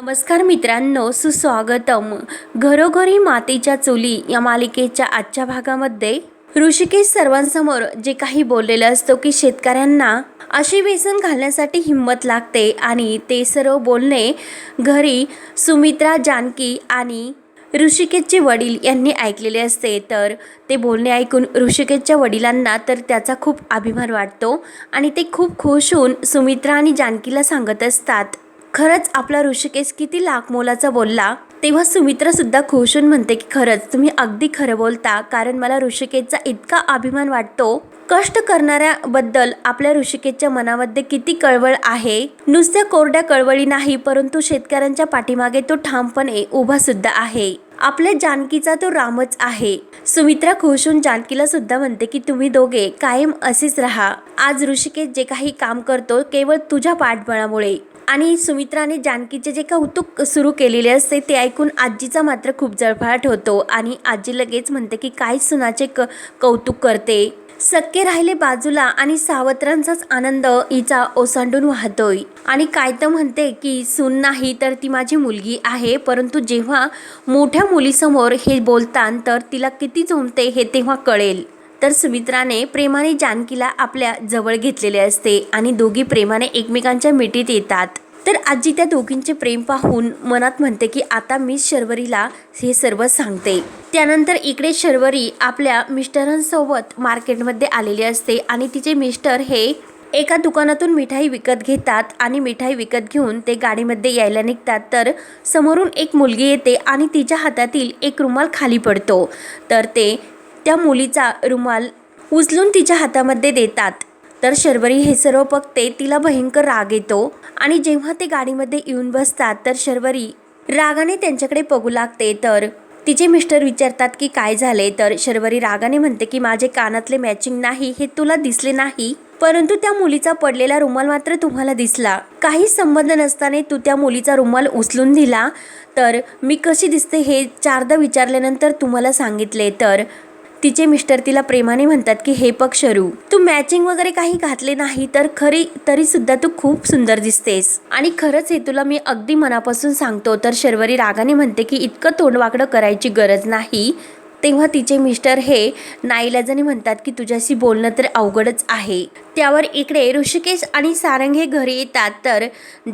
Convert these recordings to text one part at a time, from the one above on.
नमस्कार मित्रांनो सुस्वागतम. घरोघरी मातीच्या चुली या मालिकेच्या आजच्या भागामध्ये ऋषिकेश सर्वांसमोर जे काही बोललेलं असतो की शेतकऱ्यांना अशी व्यसन घालण्यासाठी हिंमत लागते आणि ते सर्व बोलणे घरी सुमित्रा जानकी आणि ऋषिकेशचे वडील यांनी ऐकलेले असते. तर ते बोलणे ऐकून ऋषिकेशच्या वडिलांना तर त्याचा खूप अभिमान वाटतो आणि ते खूप खुश होऊन सुमित्रा आणि जानकीला सांगत असतात. खरंच आपला ऋषिकेश किती लाख मोलाचा बोलला? तेव्हा सुमित्रा सुद्धा खुश होऊन म्हणते की खरंच तुम्ही अगदी खरं बोलता. कारण मला ऋषिकेशचा इतका अभिमान वाटतो. कष्ट करणाऱ्याबद्दल आपल्या ऋषिकेशच्या मनामध्ये किती कळवळ आहे? नुसत्या कोरड्या कळवळी नाही परंतु शेतकऱ्यांच्या पाठीमागे तो ठामपणे उभा सुद्धा आहे. आपल्या जानकीचा तो रामच आहे. सुमित्रा खुश होऊन जानकीला सुद्धा म्हणते की तुम्ही दोघे कायम असेच राहा. आज ऋषिकेश जे काही काम करतो केवळ तुझ्या पाठबळामुळे. आणि सुमित्राने जानकीचे जे कौतुक सुरू केलेले असते ते ऐकून आजीचा मात्र खूप जळफळाट होतो आणि आजी लगेच म्हणते की काय सुनाचे क कौतुक करते? सक्के राहिले बाजूला आणि सावत्रांचाच आनंद हिचा ओसांडून वाहतोय. आणि काय तर म्हणते की सून नाही तर ती माझी मुलगी आहे परंतु जेव्हा मोठ्या मुलीसमोर हे बोलतान तर तिला किती जमते हे तेव्हा कळेल. तर सुमित्राने प्रेमाने जानकीला आपल्या जवळ घेतलेले असते आणि दोघी प्रेमाने एकमेकांच्या मिठीत येतात. तर आजी त्या दोघींचे प्रेम पाहून मनात म्हणते की आता मी शर्वरीला हे सर्व सांगते. त्यानंतर इकडे शर्वरी आपल्या मिस्टरांसोबत मार्केटमध्ये आलेली असते आणि तिचे मिस्टर हे एका दुकानातून मिठाई विकत घेतात आणि मिठाई विकत घेऊन ते गाडीमध्ये यायला निघतात. तर समोरून एक मुलगी येते आणि तिच्या हातातील एक रुमाल खाली पडतो. तर ते त्या मुलीचा रुमाल उचलून तिच्या हातामध्ये देतात. तर शर्वरी हे सर्व बघते तिला भयंकर राग येतो आणि जेव्हा ते गाडीमध्ये येऊन बसतात तर शर्वरी रागाने त्यांच्याकडे बघू लागते. तर तिचे मिस्टर विचारतात की काय झाले? तर शर्वरी रागाने म्हणते की माझे कानातले मॅचिंग नाही हे तुला दिसले नाही परंतु त्या मुलीचा पडलेला रुमाल मात्र तुम्हाला दिसला. काही संबंध नसताना तू त्या मुलीचा रुमाल उचलून दिला. तर मी कशी दिसते हे चारदा विचारल्यानंतर तुम्हाला सांगितले. तर तिचे मिस्टर तिला प्रेमाने म्हणतात की हे पग शरू तू मॅचिंग वगैरे काही घातले नाही तर खरी तरी सुद्धा तू खूप सुंदर दिसतेस. आणि खरंच हे तुला मी अगदी मनापासून सांगतो तर शर्वरी रागाने म्हणते की इतकं तोंडवाकडं करायची गरज नाही. तेव्हा तिचे मिस्टर हे नाईलाजाने म्हणतात की तुझ्याशी बोलणं तर अवघडच आहे. त्यावर इकडे ऋषिकेश आणि सारंग हे घरी येतात तर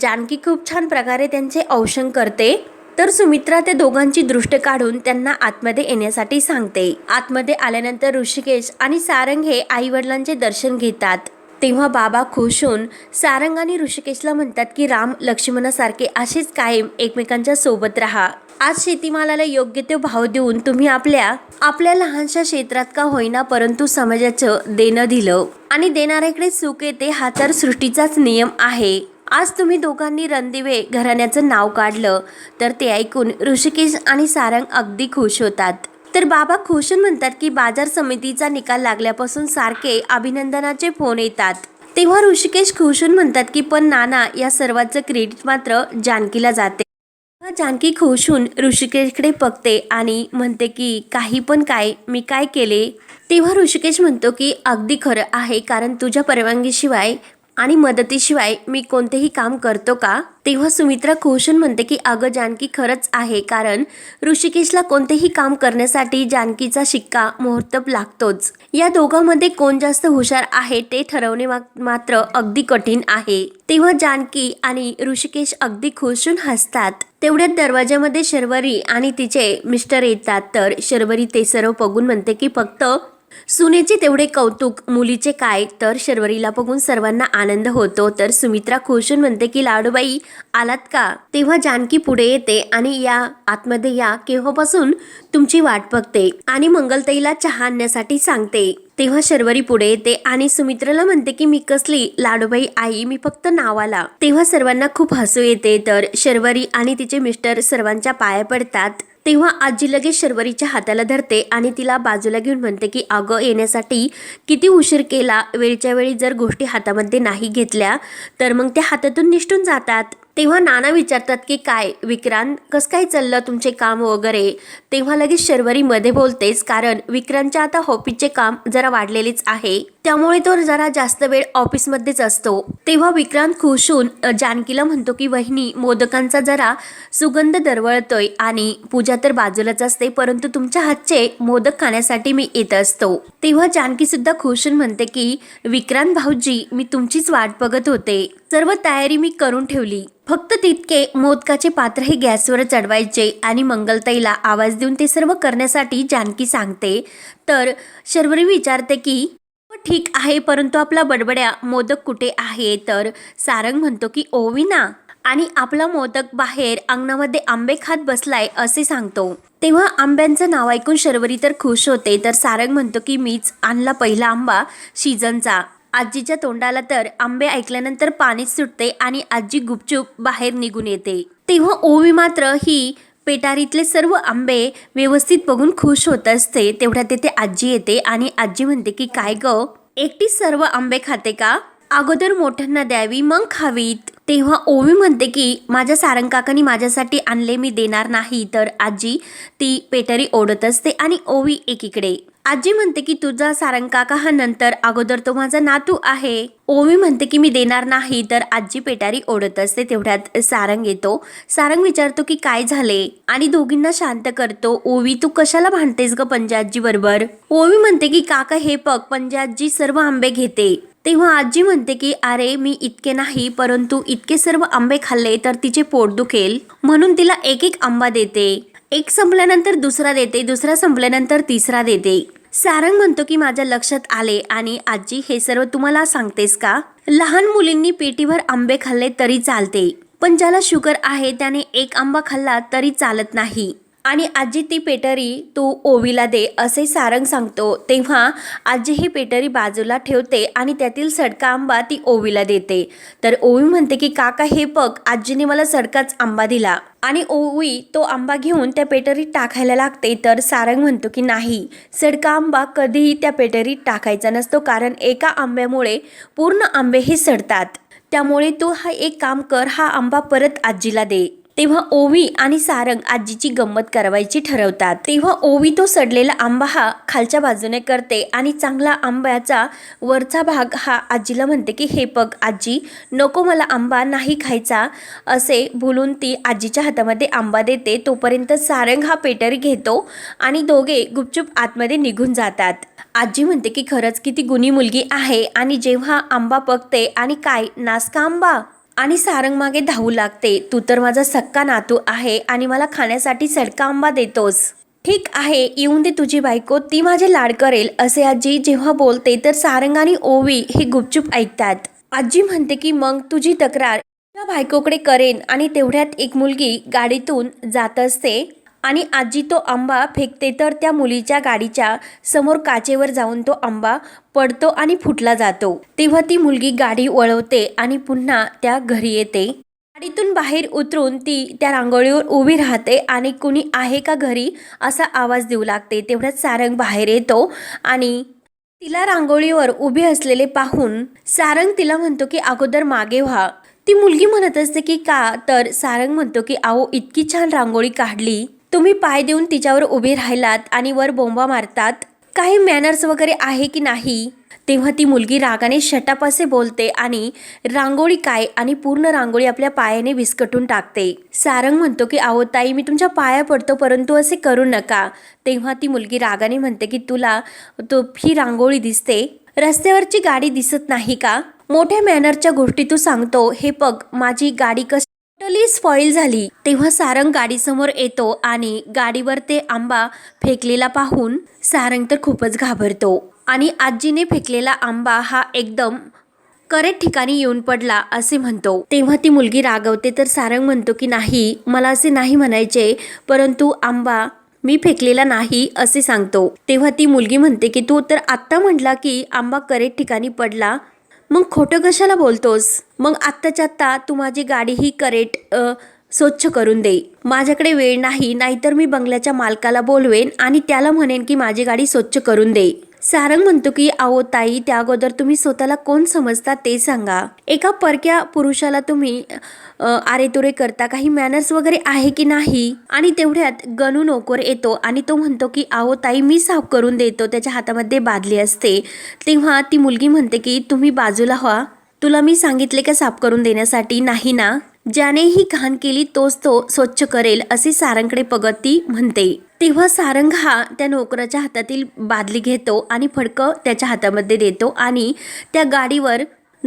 जानकी खूप छान प्रकारे त्यांचे औषण करते. तर सुमित्रा त्या दोघांची दृष्ट काढून त्यांना आतमध्ये येण्यासाठी सांगते. आतमध्ये आल्यानंतर ऋषिकेश आणि सारंग हे आई वडिलांचे दर्शन घेतात. तेव्हा बाबा खुश होऊन सारंग आणि ऋषिकेशला म्हणतात की राम लक्ष्मणासारखे असेच कायम एकमेकांच्या सोबत राहा. आज शेतीमालाला योग्य ते भाव देऊन तुम्ही आपल्या आपल्या लहानशा क्षेत्रात का होईना परंतु समाजाचं देणं दिलं. आणि देणाऱ्याकडे सुख येते हा तर सृष्टीचाच नियम आहे. आज तुम्ही दोघांनी रणदिवे घराण्याचं नाव काढलं तर ते ऐकून ऋषिकेश आणि सारंग अगदी खुश होतात. तर बाबा खुशून म्हणतात की बाजार समितीचा निकाल लागल्यापासून सारखे अभिनंदनाचे फोन येतात. तेव्हा ऋषिकेश खुशून म्हणतात की पण नाना या सर्वांचं क्रेडिट मात्र जानकीला जाते. तेव्हा जानकी खुशून ऋषिकेशकडे बघते आणि म्हणते की काही पण काय मी काय केले? तेव्हा ऋषिकेश म्हणतो की अगदी खरं आहे कारण तुझ्या परवानगीशिवाय आणि मदतीशिवाय मी कोणतेही काम करतो का? तेव्हा सुमित्रा खुशून म्हणते की अगं जानकी खरंच आहे. कारण ऋषिकेशला कोणतेही काम करण्यासाठी जानकीचा शिक्का मुहूर्तप लागतोच. या दोघांमध्ये कोण जास्त हुशार आहे ते ठरवणे मा- मात्र अगदी कठीण आहे. तेव्हा जानकी आणि ऋषिकेश अगदी खुशून हसतात. तेवढ्यात दरवाजामध्ये शर्वरी आणि तिचे मिस्टर येतात. तर शर्वरी ते सर्व बघून म्हणते की फक्त सुनेचे तेवढे कौतुक मुलीचे काय तर शर्वरीला बघून सर्वांना आनंद होतो. तर सुमित्रा खुशून म्हणते की लाडूबाई आलात का? तेव्हा जानकी पुढे येते आणि या आतमध्ये या केव्हापासून तुमची वाट बघते आणि मंगलताईला चहा आणण्यासाठी सांगते. तेव्हा शर्वरी पुढे येते आणि सुमित्राला म्हणते की मी कसली? लाडूबाई आई मी फक्त नावाला. तेव्हा सर्वांना खूप हसू येते. तर शर्वरी आणि तिचे मिस्टर सर्वांच्या पाया पडतात. तेव्हा आजी लगेच शर्वरीच्या हाताला धरते आणि तिला बाजूला घेऊन म्हणते की अगं येण्यासाठी किती उशीर केला? वेळच्या वेळी जर गोष्टी हातामध्ये नाही घेतल्या तर मग त्या हातातून निष्ठून जातात. तेव्हा नाना विचारतात की काय विक्रांत कसं काय चाललं तुमचे काम वगैरे? तेव्हा लगेच शर्वरी मध्ये बोलतेच कारण विक्रांतच्या आता ऑफिसचे काम जरा वाढलेलेच आहे. त्यामुळे तो जरा जास्त वेळ ऑफिसमध्येच असतो. तेव्हा विक्रांत खुश होऊन जानकीला म्हणतो की वहिनी मोदकांचा जरा सुगंध दरवळतोय आणि पूजा तर बाजूलाच असते परंतु तुमच्या हातचे मोदक खाण्यासाठी मी येत असतो. तेव्हा जानकी सुद्धा खुश होऊन म्हणते की विक्रांत भाऊजी मी तुमचीच वाट बघत होते. सर्व तयारी मी करून ठेवली. फक्त तितके मोदकाचे पात्र हे गॅसवर चढवायचे आणि मंगलताईला आवाज देऊन ते सर्व करण्यासाठी जानकी सांगते. तर शर्वरी विचारते की हो, ठीक आहे परंतु आपला बडबड्या मोदक कुठे आहे? तर सारंग म्हणतो की ओविना. आणि आपला मोदक बाहेर अंगणामध्ये आंबे खात बसलाय असे सांगतो. तेव्हा आंब्यांचं नाव ऐकून शर्वरी तर खुश होते. तर सारंग म्हणतो की मीच आणला पहिला आंबा सीझनचा. आजीच्या तोंडाला तर आंबे ऐकल्यानंतर पाणीच सुटते आणि आजी गुपचूप बाहेर निघून येते. तेव्हा ओवी मात्र ही पेटारीतले सर्व आंबे व्यवस्थित बघून खुश होत असते. तेवढ्या तिथे आजी येते आणि आजी म्हणते की काय ग एकटीच सर्व आंबे खाते का? अगोदर मोठ्यांना द्यावी मग खावीत. तेव्हा ओवी म्हणते की माझ्या सारंगकाकांनी माझ्यासाठी आणले मी देणार नाही. तर आजी ती पेटरी ओढत असते आणि ओवी एकीकडे आजी म्हणते की तुझा सारंग काका हा नंतर अगोदर तो माझा नातू आहे. ओवी म्हणते की मी देणार नाही. तर आजी पेटारी ओढत असते. तेवढ्यात सारंग येतो. सारंग विचारतो की काय झाले? आणि दोघींना शांत करतो. ओवी तू कशाला भांडतेस ग पंजाजी बरोबर? ओवी म्हणते की काका हे पग पंजाजी सर्व आंबे घेते. तेव्हा आजी म्हणते की अरे मी इतके नाही परंतु इतके सर्व आंबे खाल्ले तर तिचे पोट दुखेल. म्हणून तिला एक एक आंबा देते. एक संपल्यानंतर दुसरा देते दुसरा संपल्यानंतर तिसरा देते. सारंग म्हणतो की माझ्या लक्षात आले आणि आजी हे सर्व तुम्हाला सांगतेस का? लहान मुलींनी पेटीवर आंबे खाल्ले तरी चालते. पण ज्याला शुगर आहे त्याने एक आंबा खाल्ला तरी चालत नाही. आणि आजी ती पेटरी तू ओवीला दे असे सारंग सांगतो. तेव्हा आजी ही पेटरी बाजूला ठेवते आणि त्यातील सडका आंबा ती ओवीला देते. तर ओवी म्हणते की काका हे पग आजीने मला सडकाच आंबा दिला. आणि ओवी तो आंबा घेऊन त्या पेटरीत टाकायला लागते. तर सारंग म्हणतो की नाही सडका आंबा कधीही त्या पेटरीत टाकायचा नसतो कारण एका आंब्यामुळे पूर्ण आंबे हे सडतात. त्यामुळे तू हा एक काम कर हा आंबा परत आजीला दे. तेव्हा ओवी आणि सारंग आजीची गंमत करवायची ठरवतात. तेव्हा ओवी तो सडलेला आंबा हा खालच्या बाजूने करते आणि चांगला आंब्याचा वरचा भाग हा आजीला म्हणते की हे पग आजी नको मला आंबा नाही खायचा असे बोलून ती आजीच्या हातामध्ये आंबा देते. तोपर्यंत सारंग हा पेटरी घेतो आणि दोघे गुपचूप आतमध्ये निघून जातात. आजी म्हणते की खरंच किती गुणी मुलगी आहे आणि जेव्हा आंबा पकते आणि काय नासका आंबा? आणि सारंग मागे धावू लागते. तू तर माझा सक्का नातू आहे आणि मला खाण्यासाठी सडका आंबा देतोस. ठीक आहे येऊन दे तुझी बायको ती माझे लाड करेल असे आजी जेव्हा बोलते तर सारंग आणि ओवी हे गुपचूप ऐकतात. आजी म्हणते की मग तुझी तक्रार त्या बायकोकडे करेन आणि तेवढ्यात एक मुलगी गाडीतून जात असते. आणि आजी तो आंबा फेकते तर त्या मुलीच्या गाडीच्या समोर काचेवर जाऊन तो आंबा पडतो आणि फुटला जातो. तेव्हा ती मुलगी गाडी वळवते आणि पुन्हा त्या घरी येते. गाडीतून बाहेर उतरून ती त्या रांगोळीवर उभी राहते आणि कुणी आहे का घरी? असा आवाज देऊ लागते. तेवढ्यात सारंग बाहेर येतो आणि तिला रांगोळीवर उभे असलेले पाहून सारंग तिला म्हणतो की अगोदर मागे व्हा. ती मुलगी म्हणत असते की का? तर सारंग म्हणतो की आहो इतकी छान रांगोळी काढली. तुम्ही पाय देऊन तिच्यावर उभे राहिलात आणि वर बोंबा मारतात. काही मॅनर्स वगैरे आहे की नाही? तेव्हा ती मुलगी रागाने शटाप असे बोलते आणि रांगोळी काय आणि पूर्ण रांगोळी आपल्या पायाने विस्कटून टाकते. सारंग म्हणतो की आहो ताई मी तुमच्या पाया पडतो परंतु असे करू नका. तेव्हा ती मुलगी रागाने म्हणते की तुला तो ही रांगोळी दिसते. रस्त्यावरची गाडी दिसत नाही का? मोठ्या मॅनरच्या गोष्टी तू सांगतो. हे बघ माझी गाडी कशी टोटली स्पॉईल झाली. तेव्हा सारंग गाडीसमोर येतो आणि गाडीवर ते आंबा फेकलेला पाहून सारंग तर खूपच घाबरतो. आणि आजीने फेकलेला आंबा हा एकदम करेक्ट ठिकाणी येऊन पडला असे म्हणतो. तेव्हा ती मुलगी रागवते तर सारंग म्हणतो की नाही मला असे नाही म्हणायचे परंतु आंबा मी फेकलेला नाही असे सांगतो. तेव्हा ती मुलगी म्हणते की तू तर आत्ता म्हटला की आंबा करेक्ट ठिकाणी पडला. मग खोटं कशाला बोलतोस? मग आत्ताच्या आत्ता तू माझी गाडी ही करेक्ट स्वच्छ करून दे. माझ्याकडे वेळ नाही नाहीतर मी बंगल्याच्या मालकाला बोलवेन आणि त्याला म्हणेन की माझी गाडी स्वच्छ करून दे. सारंग म्हणतो की आहो ताई त्या अगोदर तुम्ही स्वतःला कोण समजता ते सांगा. एका परक्या पुरुषाला तुम्ही आरेतुरे करता काही मॅनर्स वगैरे आहे की नाही? आणि तेवढ्यात गणू नोकर येतो आणि तो म्हणतो की आहो ताई मी साफ करून देतो त्याच्या हातामध्ये बादली असते. तेव्हा ती मुलगी म्हणते की तुम्ही बाजूला व्हा. तुला मी सांगितले का साफ करून देण्यासाठी? नाही ना. ज्याने ही घाण केली तोच तो स्वच्छ करेल असे सारंगकडे पगती ती म्हणते. तेव्हा सारंग हा त्या नोकराच्या हातातील बादली घेतो आणि फडकं त्याच्या हातामध्ये देतो आणि त्या गाडीवर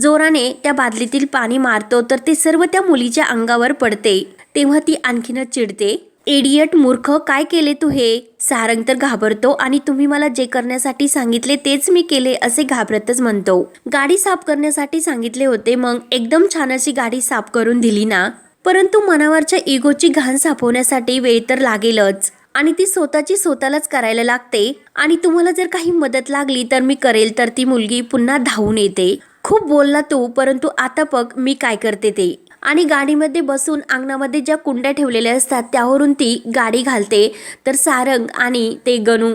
जोराने त्या बादलीतील पाणी मारतो तर ते सर्व त्या मुलीच्या अंगावर पडते. तेव्हा ती आणखीनच चिडते. एडियट मूर्ख काय केले तू हे? सारंग तर घाबरतो आणि तुम्ही मला जे करण्यासाठी सांगितले तेच मी केले असे घाबरतच म्हणतो. गाडी साफ करण्यासाठी सांगितले होते मग एकदम छान अशी गाडी साफ करून दिली ना? परंतु मनावरच्या इगोची घाण साफवण्यासाठी वेळ तर लागेलच. आणि ती स्वतःची स्वतःलाच करायला लागते. आणि तुम्हाला जर काही मदत लागली तर मी करेल तर ती मुलगी पुन्हा धावून येते. खूप बोलला तू परंतु आता बघ मी काय करते ते. आणि गाडीमध्ये बसून अंगणामध्ये ज्या कुंड्या ठेवलेल्या असतात त्यावरून ती गाडी घालते. तर सारंग आणि ते गणू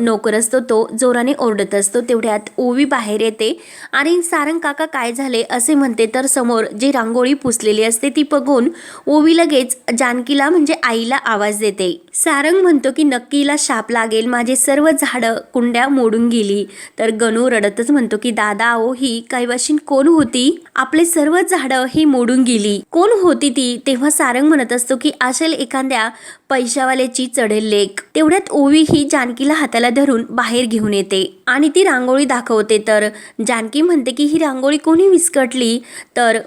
नोकर असतो तो जोराने ओरडत असतो. तेवढ्यात ओवी बाहेर येते आणि सारंग काका काय झाले? असे म्हणते. तर समोर जी रांगोळी पुसलेली असते ती बघून ओवी लगेच जानकीला म्हणजे आईला आवाज देते. सारंग म्हणतो की नक्कीला शाप लागेल. माझे सर्व झाडं कुंड्या मोडून गेली. तर गणू रडतच म्हणतो की दादा ओ ही कैवाशीन कोण होती? आपले सर्व झाडं ही मोडून गेली. कोण होती ती? तेव्हा सारंग म्हणत असतो की असेल एखाद्या पैशावाल्याची चढेल लेक. तेवढ्यात ओवी ही जानकीला हाताला धरून बाहेर घेऊन येते आणि ती रांगोळी दाखवते. तर जानकी म्हणते की ही रांगोळी कोणी विस्कटली? तर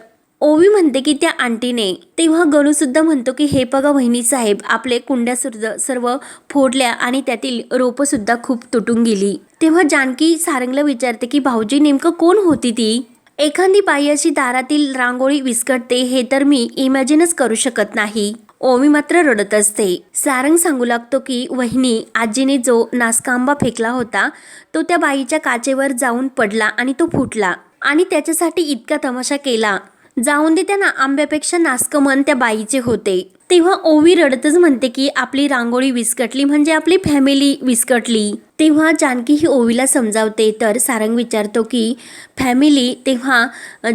ओवी म्हणते की त्या आंटीने. तेव्हा गणू सुद्धा म्हणतो की हे बघा वहिनी साहेब आपले कुंड्या सुद्धा सर्व फोडल्या आणि त्यातील रोपं सुद्धा खूप तुटून गेली. तेव्हा जानकी सारंगला विचारते की भाऊजी नेमकं कोण होती ती? एखादी बाई अशी दारातील रांगोळी विस्कटते हे तर मी इमॅजिनच करू शकत नाही. ओमी मात्र रडत असते. सारंग सांगू लागतो की वहिनी आजीने जो नासकांबा फेकला होता तो त्या बाईच्या काचेवर जाऊन पडला आणि तो फुटला आणि त्याच्यासाठी इतका तमाशा केला. जाऊन दे त्यांना आंब्यापेक्षा नासकमन त्या बाईचे होते. तेव्हा ओवी रडतच म्हणते की आपली रांगोळी विस्कटली म्हणजे आपली फॅमिली विस्कटली. तेव्हा जानकी ही ओवीला समजावते तर सारंग विचारतो की फॅमिली तेव्हा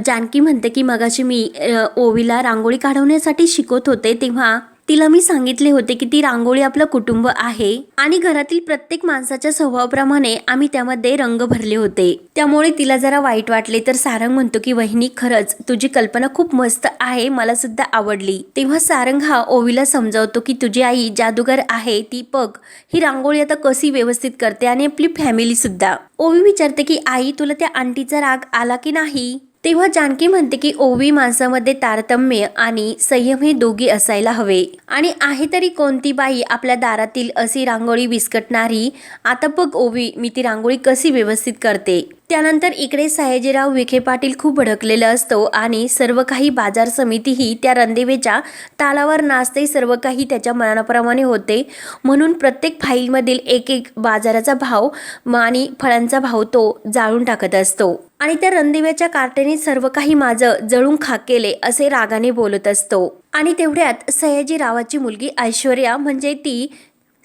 जानकी म्हणते की मगाशी मी ओवीला रांगोळी काढवण्यासाठी शिकवत होते तेव्हा तिला मी सांगितले होते की ती रांगोळी आपलं कुटुंब आहे आणि घरातील प्रत्येक माणसाच्या स्वभावाप्रमाणे आम्ही त्यामध्ये रंग भरले होते. त्यामुळे तिला जरा वाईट वाटले तर सारंग म्हणतो की वहिनी खरंच तुझी कल्पना खूप मस्त आहे मला सुद्धा आवडली. तेव्हा सारंग हा ओवीला समजावतो की तुझी आई जादूगर आहे ती बघ. ही रांगोळी आता कशी व्यवस्थित करते आणि आपली फॅमिली सुद्धा. ओवी विचारते की आई तुला त्या आंटीचा राग आला की नाही? तेव्हा जानकी म्हणते की ओवी माणसामध्ये तारतम्य आणि संयम हे दोघी असायला हवे. आणि आहे तरी कोणती बाई आपल्या दारातील अशी रांगोळी विस्कटणारी? आता बघ ओवी मी ती रांगोळी कशी व्यवस्थित करते. त्यानंतर इकडे सयाजीराव विखे पाटील खूप भडकलेला असतो आणि सर्व काही बाजार समितीही त्या रणदेवेच्या तालावर नाचते सर्व काही त्याच्या मनाप्रमाणे होते. म्हणून प्रत्येक फाईलमधील एक एक बाजाराचा भाव आणि फळांचा भाव तो जाळून टाकत असतो. आणि त्या रणदिव्याच्या कार्टेने सर्व काही माझं जळून खाक केले असे रागाने बोलत असतो. आणि तेवढ्यात सयाजीरावाची मुलगी ऐश्वर्या म्हणजे ती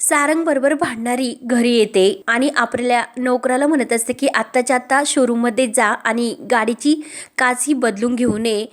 सारंग बरोबर भांडणारी घरी येते आणि आपल्या नोकराला म्हणत असते की आत्ताच्या आत्ता शोरूममध्ये जा आणि गाडीची काच ही बदलून घेऊन ये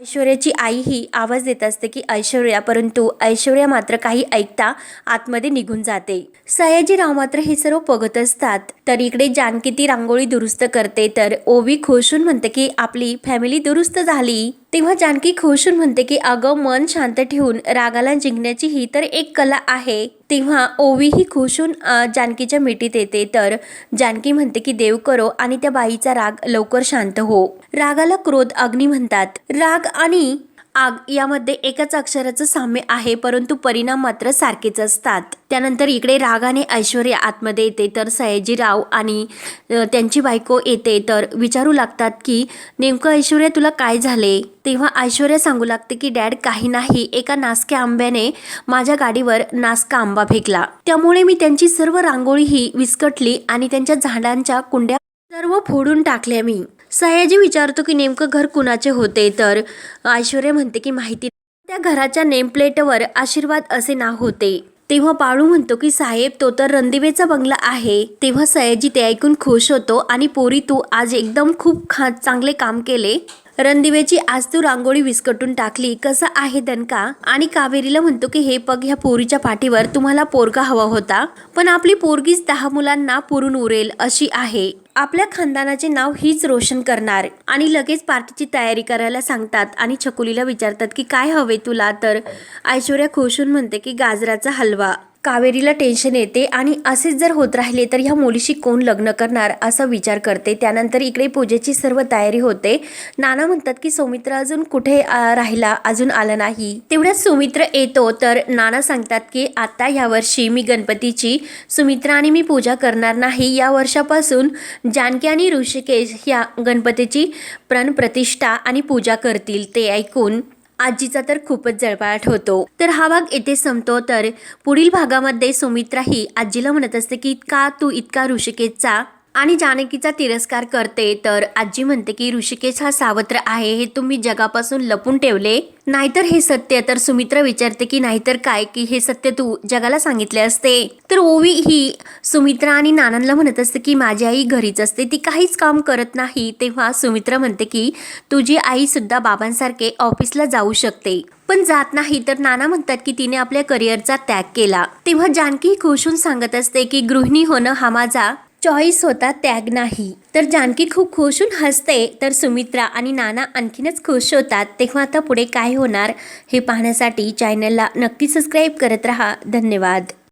ऐश्वर्याची आई ही आवाज देत असते की ऐश्वर्या परंतु ऐश्वर्या मात्र काही ऐकता आतमध्ये निघून जाते. सयाजीराव मात्र हे सर्व बघत असतात. तर इकडे जानकी ती रांगोळी दुरुस्त करते. तर ओवी खुशून म्हणते की आपली फॅमिली दुरुस्त झाली. तेव्हा जानकी खुशून म्हणते की अगं मन शांत ठेवून रागाला जिंकण्याची ही तर एक कला आहे. तेव्हा ओवी ही खुशून जानकीच्या मिठीत येते. तर जानकी म्हणते की देव करो आणि त्या बाईचा राग लवकर शांत हो. रागाला क्रोध अग्नी म्हणतात. राग आणि आग यामध्ये एकाच अक्षराचं साम्य आहे परंतु परिणाम मात्र सारखेच असतात. त्यानंतर इकडे रागाने ऐश्वर्या आतमध्ये येते तर सयाजीराव आणि त्यांची बायको येते तर विचारू लागतात की नेमकं ऐश्वर्या तुला काय झाले? तेव्हा ऐश्वर्या सांगू लागते की डॅड काही नाही. एका नासक्या आंब्याने माझ्या गाडीवर नासका आंबा फेकला. त्यामुळे मी त्यांची सर्व रांगोळी ही विस्कटली आणि त्यांच्या झाडांच्या कुंड्या सर्व फोडून टाकल्या मी. सयाजी विचारतो की नेमकं घर कुणाचे होते? तर ऐश्वर्या म्हणते की माहिती त्या घराच्या नेमप्लेटवर आशीर्वाद असे नाव होते. तेव्हा पाळू म्हणतो की साहेब तो तर रणदिवेचा बंगला आहे. तेव्हा सयाजी ते ऐकून खुश होतो आणि पोरी तू आज एकदम खूप खा चांगले काम केले. रणदिवेची आज तू रांगोळी विस्कटून टाकली. कसं आहे दणका? आणि कावेरीला म्हणतो की हे पग ह्या पोरीच्या पाठीवर तुम्हाला पोरगा हवा होता. पण आपली पोरगीच दहा मुलांना पुरून उरेल अशी आहे. आपल्या खानदानाचे नाव हीच रोशन करणार. आणि लगेच पार्टीची तयारी करायला सांगतात आणि छकुलीला विचारतात की काय हवे तुला? तर ऐश्वर्या खुशून म्हणते की गाजराचा हलवा. कावेरीला टेन्शन येते आणि असेच जर होत राहिले तर ह्या मुलीशी कोण लग्न करणार असा विचार करते. त्यानंतर इकडे पूजेची सर्व तयारी होते. नाना म्हणतात की सौमित्र अजून कुठे राहिला? अजून आला नाही. तेवढ्यात सुमित्र येतो तर नाना सांगतात की आता ह्या वर्षी मी गणपतीची सुमित्रा आणि मी पूजा करणार नाही. या वर्षापासून जानकी आणि ऋषिकेश ह्या गणपतीची प्रणप्रतिष्ठा आणि पूजा करतील. ते ऐकून आजीचा तर खूपच जळपाट होतो. तर हा भाग येथे संपतो. तर पुढील भागामध्ये सुमित्राही आजीला म्हणत असते की का तू इतका ऋषिकेशचा आणि जानकीचा तिरस्कार करते तर आजी म्हणते की ऋषिकेश हा सावत्र आहे हे तुम्ही जगापासून लपून ठेवले. नाहीतर हे सत्य. तर सुमित्रा विचारते की नाहीतर काय? की हे सत्य तू जगाला सांगितले असते. तर ओवी ही सुमित्रा आणि नानांना म्हणत असते की माझी आई घरीच असते ती काहीच काम करत नाही. तेव्हा सुमित्रा म्हणते की तुझी आई सुद्धा बाबांसारखे ऑफिसला जाऊ शकते पण जात नाही. तर नाना म्हणतात की तिने आपल्या करिअरचा त्याग केला. तेव्हा जानकी खुशून सांगत असते की गृहिणी होणं हा माझा चॉईस होता त्याग नाही. तर जानकी खूप खुश होऊन हसते. तर सुमित्रा आणि नाना आणखीनच खुश होतात. तेव्हा आता पुढे काय होणार हे पाहण्यासाठी चॅनलला नक्की सबस्क्राईब करत राहा. धन्यवाद.